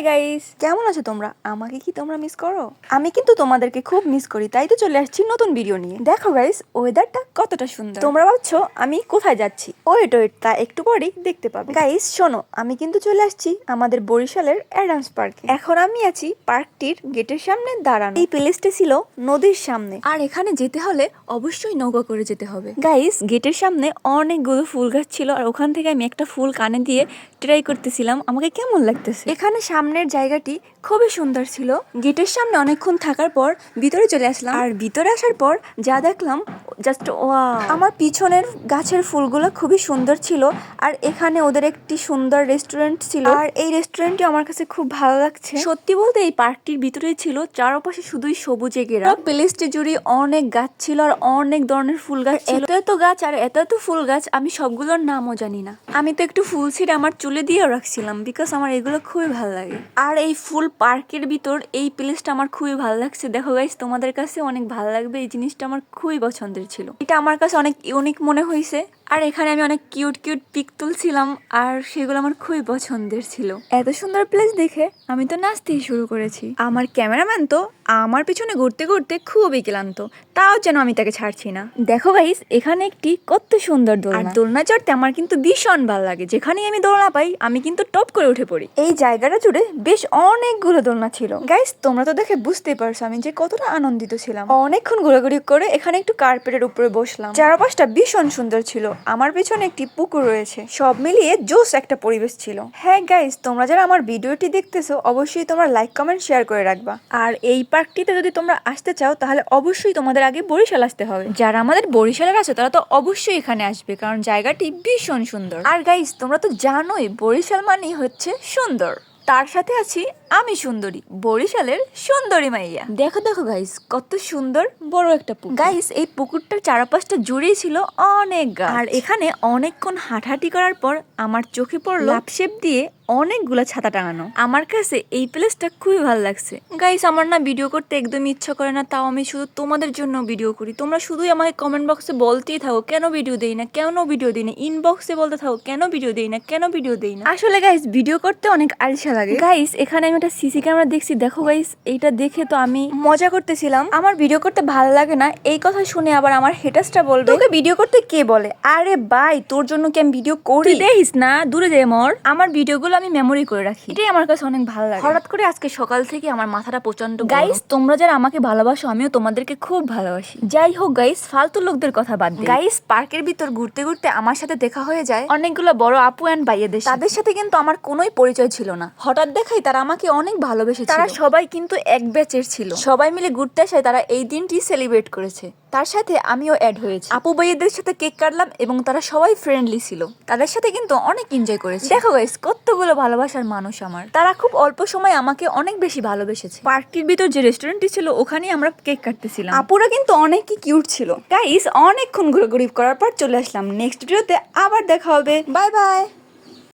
Hi guys কেমন আছো তোমরা? আমাকে কি তোমরা মিস করো? আমি কিন্তু তোমাদেরকে খুব মিস করি, তাই তো চলে আসছি নতুন ভিডিও নিয়ে। দেখো গাইস ওয়েদারটা কতটা সুন্দর। তোমরা ভাবছ আমি কোথায় যাচ্ছি? ওয়েট ওয়েট তা একটু পরেই দেখতে পাবে। গাইস শোনো, আমি কিন্তু চলে আসছি আমাদের বরিশালের অ্যাডামস পার্কে এখন আমি আছি পার্কটির গেটের সামনে দাঁড়ানো। এই প্লেসটা ছিল নদীর সামনে। আর এখানে যেতে হলে অবশ্যই নৌকা করে যেতে হবে। গাইস গেটের সামনে অনেকগুলো ফুল গাছ ছিল, আর ওখান থেকে আমি একটা ফুল কানে দিয়ে ট্রাই করতেছিলাম। আমাকে কেমন লাগতেছে? এখানে সামনের জায়গাটি খুবই সুন্দর ছিল। গেটের সামনে অনেকক্ষণ থাকার পর ভিতরে চলে আসলাম। আর ভিতরে আসার পর যা দেখলাম জাস্ট ওয়া আমার পিছনের গাছের ফুলগুলো খুবই সুন্দর ছিল আর এখানে ওদের একটি সুন্দর রেস্টুরেন্ট ছিল। আর এই রেস্টুরেন্টটি আমার কাছে খুব ভালো লাগছে। সত্যি বলতে এই পার্কটির ভিতরেই ছিল, চারপাশে শুধুই সবুজে ঘেরা। প্লেসটি জুড়ে অনেক গাছ ছিল আর অনেক ধরনের ফুল গাছ এত এত গাছ আর এত এত ফুল গাছ, আমি সবগুলোর নামও জানি না। আমি তো একটু ফুল ছিঁড়ে আমার চুলে দিয়েও রাখছিলাম বিকজ আমার এগুলো খুবই ভালো লাগে। আর এই ফুল পার্কের ভিতর এই প্লেসটা আমার খুবই ভালো লাগছে। দেখো গাইস তোমাদের কাছে অনেক ভালো লাগবে। এই জিনিসটা আমার খুবই পছন্দের ছিল। এটা আমার কাছে অনেক ইউনিক মনে হয়েছে আর এখানে আমি অনেক কিউট কিউট পিক তুলছিলাম আর সেগুলো আমার খুবই পছন্দের ছিল। এত সুন্দর প্লেস দেখে আমি তো নাচতেই শুরু করেছি। আমার ক্যামেরাম্যান তো আমার পিছনে ঘুরতে ঘুরতে খুবই ক্লান্ত। তাও যেন আমি তাকে ছাড়ছি না। দেখো গাইস এখানে একটি কত সুন্দর দোলনা। দোলনা চড়তে আমার কিন্তু ভীষণ ভালো লাগে। যেখানেই আমি দোলনা পাই, আমি কিন্তু টপ করে উঠে পড়ি। এই জায়গাটা জুড়ে বেশ অনেকগুলো দোলনা ছিল। গাইস তোমরা তো দেখে বুঝতেই পারছ আমি যে কতটা আনন্দিত ছিলাম। অনেকক্ষণ ঘোরাঘুরি করে এখানে একটু কার্পেটের উপরে বসলাম। চারপাশটা ভীষণ সুন্দর ছিল। আমার পেছনে একটি পুকুর রয়েছে। সব মিলিয়ে জোস একটা পরিবেশ ছিল। হ্যাঁ গাইস তোমরা যারা আমার ভিডিওটি দেখতেছো, অবশ্যই তোমরা লাইক কমেন্ট শেয়ার করে রাখবা। আর এই পার্কটিতে যদি তোমরা আসতে চাও, তাহলে অবশ্যই তোমাদের আগে বরিশাল আসতে হবে। যারা আমাদের বরিশালের আছে, তারা তো অবশ্যই এখানে আসবে, কারণ জায়গাটি ভীষণ সুন্দর। আর গাইস তোমরা তো জানোই, বরিশাল মানেই হচ্ছে সুন্দর। তার সাথে আছি আমি সুন্দরী বরিশালের সুন্দরী মাইয়া। দেখো দেখো গাইস কত সুন্দর বড় একটা পুকুর। গাইস এই পুকুরটার চারপাশটা জুড়েই ছিল অনেক গাছ। আর এখানে অনেকক্ষণ হাঁটাহাঁটি করার পর আমার চোখে পড়ল লাপশেপ দিয়ে অনেকগুলো ছাতা টাঙানো। আমার কাছে এই প্লেসটা খুবই ভালো লাগছে। গাইস আমার না ভিডিও করতে একদমই ইচ্ছা করে না তাও আমি শুধু তোমাদের জন্য ভিডিও করি। তোমরা শুধুই আমাকে কমেন্ট বক্সে বলতেই থাকো কেন ভিডিও দেই না কেন ভিডিও দেই না? ইনবক্সে বলতে থাকো কেন ভিডিও দেই না কেন ভিডিও দেই না? আসলে গাইস ভিডিও করতে অনেক আলসা লাগে। গাইস এখানে আমি একটা সিসি ক্যামেরা দেখছি। দেখো গাইস এইটা দেখে তো আমি মজা করতেছিলাম। আমার ভিডিও করতে ভালো লাগে না। এই কথা শুনে আবার আমার হেটাসটা বলবে তোকে ভিডিও করতে কে বলে? আরে ভাই তোর জন্য কি আমি ভিডিও করি? দেখিস না দূরে যাই মর। আমার ভিডিওগুলো আমি মেমোরি করে রাখি। এটাই আমার কাছে অনেক ভালো লাগে। হঠাৎ করে আজকে সকাল থেকে আমার মাথাটা প্রচণ্ড গাইস তোমরা যারা আমাকে ভালোবাসো আমিও তোমাদেরকে খুব ভালোবাসি। যাই হোক গাইস ফালতু লোকদের কথা বাদ গাইস পার্কের ভিতর ঘুরতে ঘুরতে আমার সাথে দেখা হয়ে যায়। অনেকগুলো বড় আপু অ্যান্ড ভাইয়েদের সাথে। তাদের সাথে কিন্তু আমার কোনোই পরিচয় ছিল না। হঠাৎ দেখাই তারা আমাকে অনেক ভালোবেসে তারা সবাই কিন্তু এক ব্যাচের ছিল। সবাই মিলে ঘুরতে আসে তারা এই দিনটি সেলিব্রেট করেছে। তার সাথে আমিও অ্যাড হয়েছি। আপু ভাইয়েদের সাথে কেক কাটলাম এবং তারা সবাই ফ্রেন্ডলি ছিল। তাদের সাথে কিন্তু অনেক এনজয় করেছি। দেখো গাইস কতগুলো ভালোবাসার মানুষ আমার। তারা খুব অল্প সময় আমাকে অনেক বেশি ভালোবেসেছে। পার্কের ভিতর যে রেস্টুরেন্টটি ছিল ওখানেই আমরা কেক কাটতেছিলাম। আপুরা কিন্তু অনেকই কিউট ছিল। গাইস অনেকক্ষণ ঘুরোঘুরি করার পর চলে আসলাম। নেক্সট ভিডিওতে আবার দেখা হবে। Bye bye